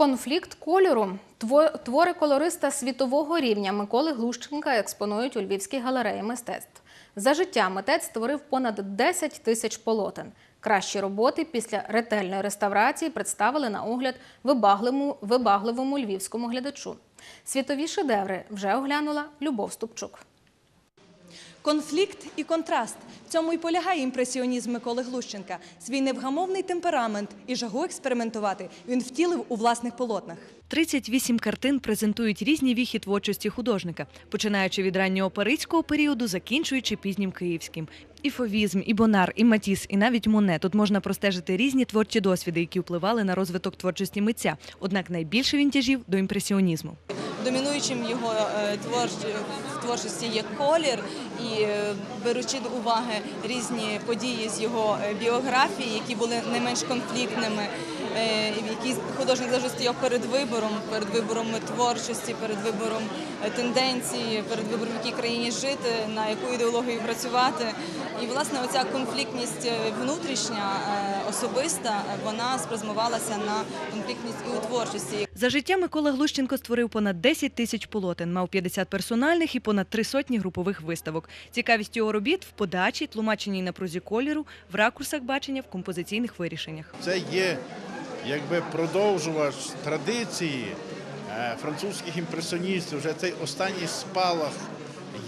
Конфлікт кольору. Тво- Твори колориста світового рівня Миколи Глущенка експонують у Львівській галереї мистецтв. За життя митець створив понад 10 тисяч полотен. Кращі роботи після ретельної реставрації представили на огляд вибагливому, вибагливому львівському глядачу. Світові шедеври вже оглянула Любов Ступчук. Конфлікт і контраст. В цьому і полягає імпресіонізм Миколи Глущенка. Свій невгамовний темперамент і жагу експериментувати він втілив у власних полотнах. 38 картин презентують різні віхи творчості художника, починаючи від раннього паризького періоду, закінчуючи пізнім київським. І фовізм, і бонар, і матіс, і навіть моне. Тут можна простежити різні творчі досвіди, які впливали на розвиток творчості митця. Однак найбільше він тяжів до імпресіонізму. Домінуючим його е, в творчості є колір, і е, беручи до уваги різні події з його е, біографії, які були не менш конфліктними, які художник завжди стояв перед вибором, перед вибором творчості, перед вибором тенденцій, перед вибором, в якій країні жити, на яку ідеологію працювати. І власне оця конфліктність внутрішня, особиста, вона спрямувалася на конфліктність і у творчості. За життя Микола Глущенко створив понад 10 тисяч полотен, мав 50 персональних і понад три сотні групових виставок. Цікавість його робіт в подачі, тлумаченні на прозі кольору, в ракурсах бачення, в композиційних вирішеннях. Це є якби продовжувач традиції е, французьких імпресіоністів. Вже цей останній спалах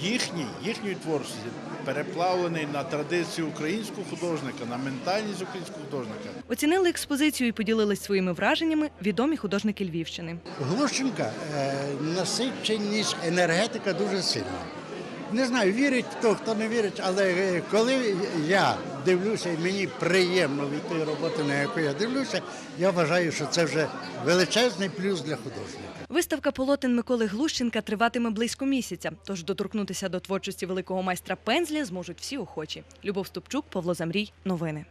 їхній, їхньої творчості переплавлений на традицію українського художника, на ментальність українського художника. Оцінили експозицію і поділились своїми враженнями відомі художники Львівщини. Глушенка е, насиченість енергетика дуже сильна. Не знаю, вірить хто, хто не вірить, але е, коли я дивлюся, і мені приємно від тої роботи, на яку я дивлюся, я вважаю, що це вже величезний плюс для художника. Виставка полотен Миколи Глущенка триватиме близько місяця, тож доторкнутися до творчості великого майстра пензля зможуть всі охочі. Любов Ступчук, Павло Замрій. Новини.